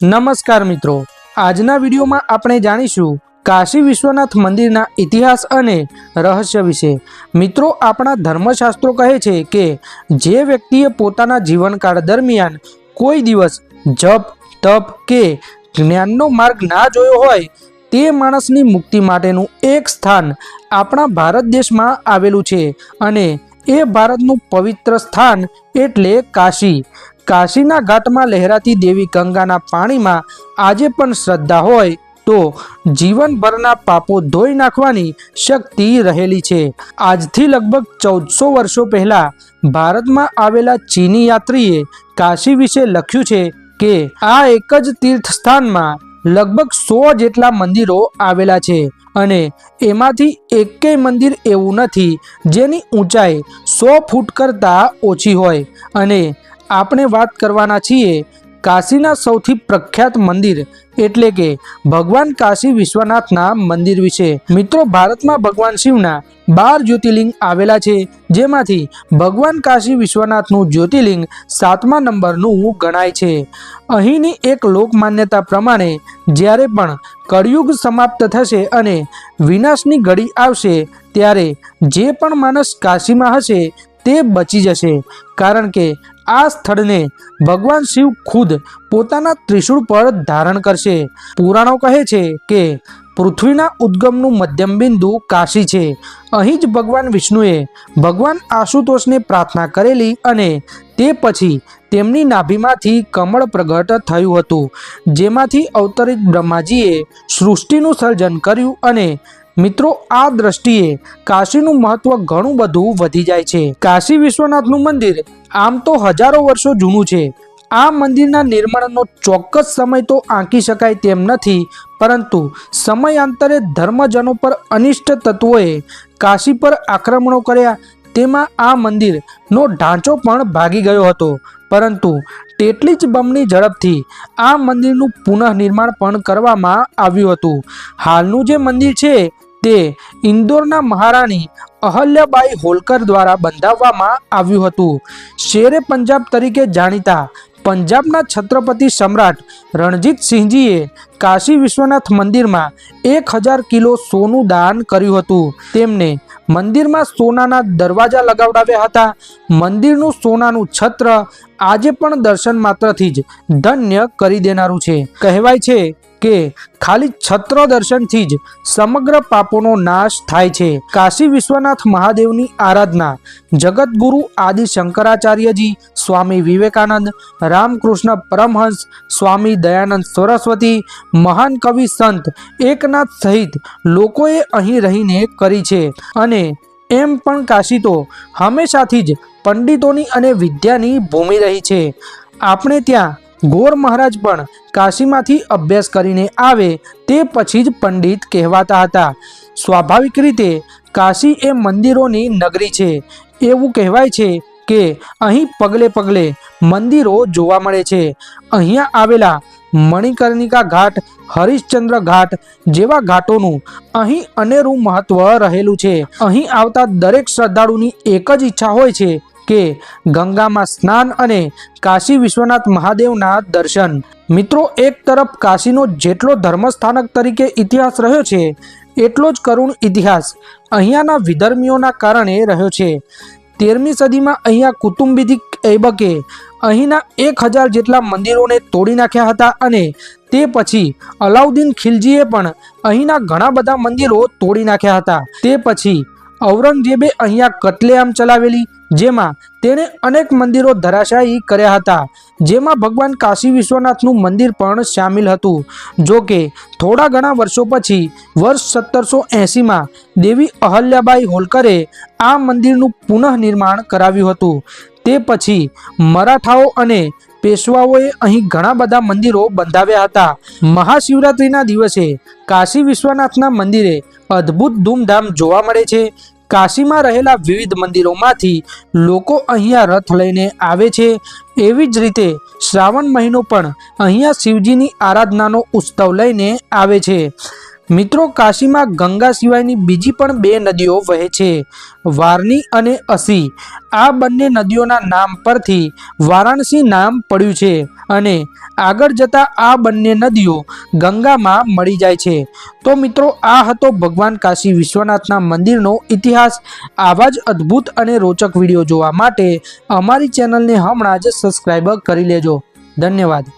નમસ્કાર મિત્રો. આજના વિડીયોમાં આપણે જાણીશું કાશી વિશ્વનાથ મંદિરના ઇતિહાસ અને રહસ્ય વિશે. મિત્રો, આપણા ધર્મશાસ્ત્રો કહે છે કે જે વ્યક્તિએ પોતાના જીવનકાળ દરમિયાન કોઈ દિવસ જપ, તપ કે જ્ઞાનનો માર્ગ ના જોયો હોય, તે માણસની મુક્તિ માટેનું એક સ્થાન આપણા ભારત દેશમાં આવેલું છે અને એ ભારતનું પવિત્ર સ્થાન એટલે કાશી. કાશીના ઘાટમાં લહેરાતી દેવી ગંગાના પાણીમાં આજે પણ શ્રદ્ધા હોય તો જીવનભરના પાપો ધોઈ નાખવાની શક્તિ રહેલી છે. આજથી લગભગ ચૌદસો વર્ષો પહેલા ભારતમાં આવેલા ચીની યાત્રીએ કાશી વિશે લખ્યું છે કે આ એક જ તીર્થ સ્થાનમાં લગભગ સો જેટલા મંદિરો આવેલા છે અને એમાંથી એકેય મંદિર એવું નથી જેની ઊંચાઈ સો ફૂટ કરતાં ઓછી હોય અને આપણે વાત કરવાના છીએ કાશીના સૌથી પ્રખ્યાત મંદિર એટલે કે ભગવાન કાશી વિશ્વનાથના મંદિર વિશે. મિત્રો, ભારતમાં ભગવાન શિવના બાર જ્યોતિર્લિંગ આવેલા છે, જેમાંથી ભગવાન કાશી વિશ્વનાથનું જ્યોતિર્લિંગ સાતમા નંબરનું ગણાય છે. અહીંની એક લોકમાન્યતા પ્રમાણે, જ્યારે પણ કળિયુગ સમાપ્ત થશે અને વિનાશની ઘડી આવશે, ત્યારે જે પણ માણસ કાશીમાં હશે, તે બચી જશે. કારણ કે આ સ્થળને ભગવાન શિવ ખુદ પોતાના ત્રિશૂળ પર ધારણ કરશે. પુરાણો કહે છે કે પૃથ્વીના ઉદ્ગમનું મધ્યમ બિંદુ કાશી છે. અહીં જ ભગવાન વિષ્ણુએ ભગવાન આશુતોષને પ્રાર્થના કરેલી અને તે પછી તેમની નાભીમાંથી કમળ પ્રગટ થયું હતું. જેમાંથી અવતરિત બ્રહ્માજીએ સૃષ્ટિનું સર્જન કર્યું અને મિત્રો, આ દ્રષ્ટિએ કાશીનું મહત્વ ઘણું બધું વધી જાય છે. કાશી વિશ્વનાથનું મંદિર આમ તો હજારો વર્ષો જૂનું છે. આ મંદિરના નિર્માણનો ચોક્કસ સમય તો આંકી શકાય તેમ નથી, પરંતુ સમયાંતરે ધર્મજનો પર અનિષ્ટ તત્વોએ કાશી પર આક્રમણો કર્યા, તેમાં આ મંદિરનો ઢાંચો પણ ભાગી ગયો હતો. પરંતુ તેટલી જ બમની ઝડપથી આ મંદિરનું પુનઃનિર્માણ પણ કરવામાં આવ્યું હતું. હાલનું જે મંદિર છે તે ઇન્દોરના મહારાણી અહલ્યાબાઈ હોલકર દ્વારા બંધાવવામાં આવ્યું હતું. શેરે પંજાબ તરીકે જાણીતા પંજાબના છત્રપતિ સમ્રાટ રણજીતસિંહજીએ કાશી વિશ્વનાથ મંદિરમાં એક હજાર કિલો સોનું દાન કર્યું હતું. તેમને મંદિરમાં સોનાના દરવાજા લગાવડાવ્યા હતા. મંદિરનું સોનાનું છત્ર આજે પણ દર્શન માત્રથી જ ધન્ય કરી દેનારું છે. કહેવાય છે કે ખાલી છત્ર દર્શનથી જ સમગ્ર પાપોનો નાશ થાય છે. કાશી વિશ્વનાથ મહાદેવની આરાધના જગતગુરુ આદિ શંકરાચાર્યજી, સ્વામી વિવેકાનંદ, રામકૃષ્ણ પરમહંસ, સ્વામી દયાનંદ સરસ્વતી, મહાન કવિ સંત એકનાથ સહિત લોકોએ અહીં રહીને કરી છે. અને એમ પણ કાશી તો હંમેશાથી જ પંડિતોની અને વિદ્યાની ભૂમિ રહી છે. આપણે ત્યાં ગોર મહારાજ પણ કાશીમાંથી અભ્યાસ કરીને આવે તે પછી જ પંડિત કહેવાતા હતા. સ્વાભાવિક રીતે કાશી એ મંદિરોની નગરી છે. એવું કહેવાય છે કે અહીં પગલે પગલે મંદિરો જોવા મળે છે. અહીંયા આવેલા મણિકર્ણિકા ઘાટ, હરિશ્ચંદ્ર ઘાટ જેવા ઘાટોનું અહીં અનેરું મહત્વ રહેલું છે. અહીં આવતા દરેક શ્રદ્ધાળુની એક જ ઈચ્છા હોય છે કે ગંગામાં સ્નાન અને કાશી વિશ્વનાથ મહાદેવના દર્શન. મિત્રો, એક તરફ કાશીનો જેટલો ધર્મસ્થાનક તરીકે ઇતિહાસ રહ્યો છે, એટલો જ કરુણ ઇતિહાસ અહીંયાના વિધર્મીઓના કારણે રહ્યો છે. તેરમી સદીમાં અહીંયા કુટુંબિધિક ઐબકે અહીંના એક હજાર જેટલા મંદિરોને તોડી નાખ્યા હતા અને તે પછી અલાઉદ્દીન ખિલજીએ પણ અહીંના ઘણા બધા મંદિરો તોડી નાખ્યા હતા. તે પછી ઔરંગઝેબે અહીંયા કટલેઆમ ચલાવેલી, જેમાં તેણે અનેક મંદિરો ધરાશાયી કર્યા હતા, જેમાં ભગવાન કાશી વિશ્વનાથનું મંદિર પણ સામેલ હતું. જો કે, થોડા ઘણા વર્ષો પછી, વર્ષ સત્તરસો એંસીમાં, દેવી અહલ્યાબાઈ હોલકરે આ મંદિરનું પુનઃનિર્માણ કરાવ્યું હતું. તે પછી મરાઠાઓ અને પેશવાઓએ અહીં ઘણા બધા મંદિરો બંધાવ્યા હતા. મહાશિવરાત્રિના દિવસે કાશી વિશ્વનાથના મંદિરે અદ્ભુત ધૂમધામ જોવા મળે છે. કાશીમાં રહેલા વિવિધ મંદિરોમાંથી લોકો અહીંયા રથ લઈને આવે છે. એવી જ રીતે શ્રાવણ મહિનો પણ અહીંયા શિવજીની આરાધનાનો ઉત્સવ લઈને આવે છે. મિત્રો, કાશીમાં ગંગા સિવાયની બીજી પણ બે નદીઓ વહે છે વારની અને અસી. આ બંને નદીઓના નામ પરથી વારાણસી નામ પડ્યું છે અને આગળ જતા આ બંને નદીઓ ગંગામાં મળી જાય છે. તો મિત્રો, આ હતો ભગવાન કાશી વિશ્વનાથના મંદિરનો ઇતિહાસ. આવા જ અદ્ભુત અને રોચક વીડિયો જોવા માટે અમારી ચેનલને હમણાં જ સબસ્ક્રાઈબ કરી લેજો. ધન્યવાદ.